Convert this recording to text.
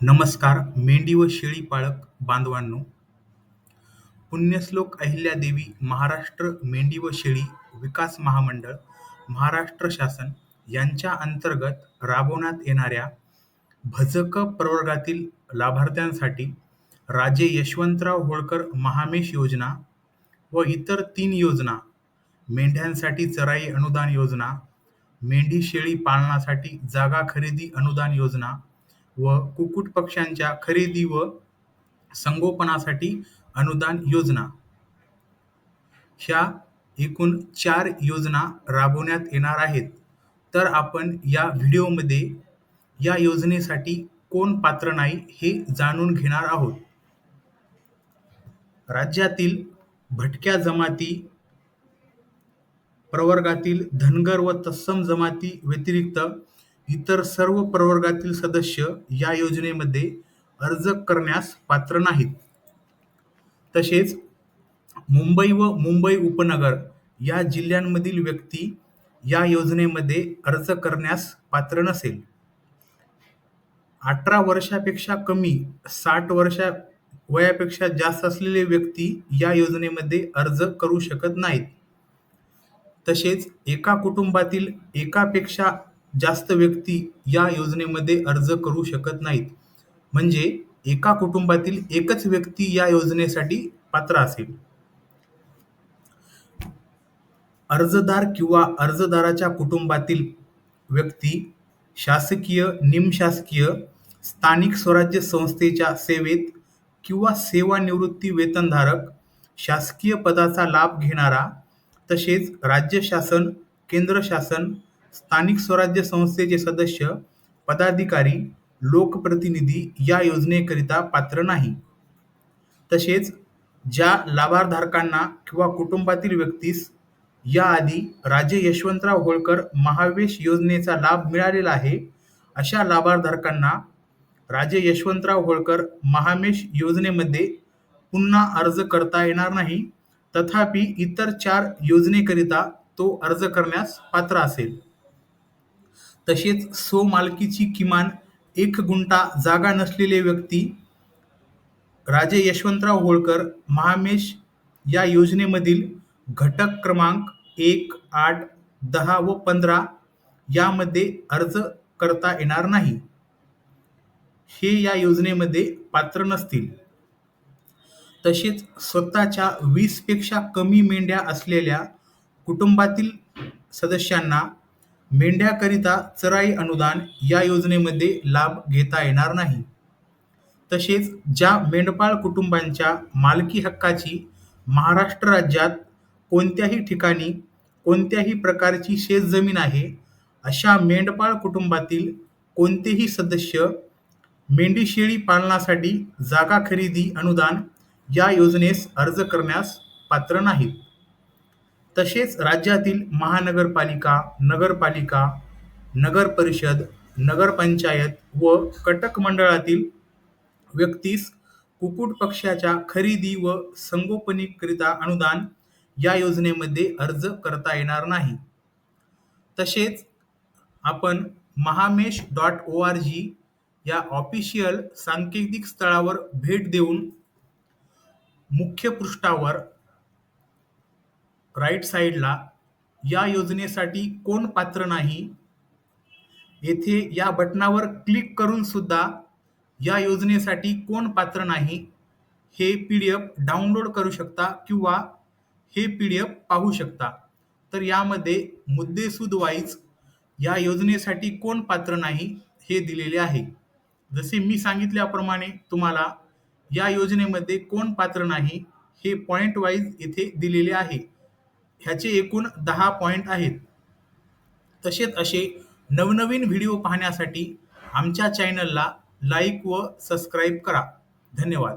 नमस्कार मेंढी व शेळी पाळक बांधवांनो. पुण्यश्लोक अहिल्यादेवी महाराष्ट्र मेंढी व शेळी विकास महामंडळ महाराष्ट्र शासन यांच्या अंतर्गत राबवण्यात येणाऱ्या भजक प्रवर्गातील लाभार्थ्यांसाठी राजे यशवंतराव होळकर महामेश योजना व इतर तीन योजना मेंढ्यांसाठी चराई अनुदान योजना मेंढी शेळी पालनासाठी जागा खरेदी अनुदान योजना व कुक्कुट पक्ष्यांच्या खरेदी व संगोपनासाठी अनुदान योजना. ह्या एकूण चार योजना राबवण्यात येणार आहेत. तर आपण या व्हिडिओमध्ये या योजनेसाठी कोण पात्र नाही हे जाणून घेणार आहोत. राज्यातील भटक्या जमाती प्रवर्गातील धनगर व तत्सम जमाती व्यतिरिक्त इतर सर्व प्रवर्गातील सदस्य या योजनेमध्ये अर्ज करण्यास पात्र नाहीत. तसेच मुंबई व मुंबई उपनगर या जिल्ह्यांमधील व्यक्ती या योजनेमध्ये अर्ज करण्यास पात्र नसेल. अठरा वर्षापेक्षा कमी साठ वर्षा वयापेक्षा जास्त असलेले व्यक्ती या योजनेमध्ये अर्ज करू शकत नाहीत. तसेच एका कुटुंबातील एकापेक्षा जास्त व्यक्ती या योजनेमध्ये अर्ज करू शकत नाहीत. म्हणजे एका कुटुंबातील एकच व्यक्ती या योजनेसाठी पात्र असेल. अर्जदार किंवा अर्जदाराच्या कुटुंबातील व्यक्ती शासकीय निमशासकीय स्थानिक स्वराज्य संस्थेच्या सेवेत किंवा सेवानिवृत्ती वेतनधारक शासकीय पदाचा लाभ घेणारा तसेच राज्य शासन केंद्र शासन स्थानिक स्वराज्य संस्थेचे सदस्य पदाधिकारी लोकप्रतिनिधी या योजनेकरिता पात्र नाही. तसेच ज्या लाभारधारकांना किंवा कुटुंबातील व्यक्तीस याआधी राजे यशवंतराव होळकर महावेश योजनेचा लाभ मिळालेला आहे अशा लाभारधारकांना राजे यशवंतराव होळकर महामेश योजनेमध्ये पुन्हा अर्ज करता येणार नाही. तथापि इतर चार योजनेकरिता तो अर्ज करण्यास पात्र असेल. तसेच स्वमालकीची किमान एक गुंठा जागा नसलेले व्यक्ती राजे यशवंतराव होळकर महामेश या योजनेमधील घटक क्रमांक एक आठ दहा व पंधरा यामध्ये अर्ज करता येणार नाही. हे या योजनेमध्ये पात्र नसतील. तसेच स्वतःच्या वीसपेक्षा कमी मेंढ्या असलेल्या कुटुंबातील सदस्यांना मेंढ्याकरिता चराई अनुदान या योजनेमध्ये लाभ घेता येणार नाही. तसेच ज्या मेंढपाळ कुटुंबांच्या मालकी हक्काची महाराष्ट्र राज्यात कोणत्याही ठिकाणी कोणत्याही प्रकारची शेतजमीन आहे अशा मेंढपाळ कुटुंबातील कोणतेही सदस्य मेंढी शेळी पालनासाठी जागा खरेदी अनुदान या योजनेस अर्ज करण्यास पात्र नाहीत. तसेच राज्यातील महानगरपालिका नगरपालिका नगर परिषद नगरपंचायत व कटक मंडळातील व्यक्तीस कुक्कुट पक्ष्याच्या खरेदी व संगोपनीकरिता अनुदान या योजनेमध्ये अर्ज करता येणार नाही. तसेच आपण Mahamesh dot O R G या ऑफिशियल सांकेतिक स्थळावर भेट देऊन मुख्य पृष्ठावर राईट साईडला या योजनेसाठी कोण पात्र नाही येथे या बटनावर क्लिक करून सुद्धा या योजनेसाठी कोण पात्र नाही हे पी डी एफ डाउनलोड करू शकता किंवा हे पी डी एफ पाहू शकता. तर यामध्ये मुद्देसूद वाईज या योजनेसाठी कोण पात्र नाही हे दिलेले आहे. जसे मी सांगितल्याप्रमाणे तुम्हाला या योजनेमध्ये कोण पात्र नाही हे पॉईंट वाईज येथे दिलेले आहे. ह्याचे एकूण दहा पॉइंट आहेत. तसेच असे नवनवीन व्हिडिओ पाहण्यासाठी आमच्या चॅनलला लाईक व सबस्क्राईब करा. धन्यवाद.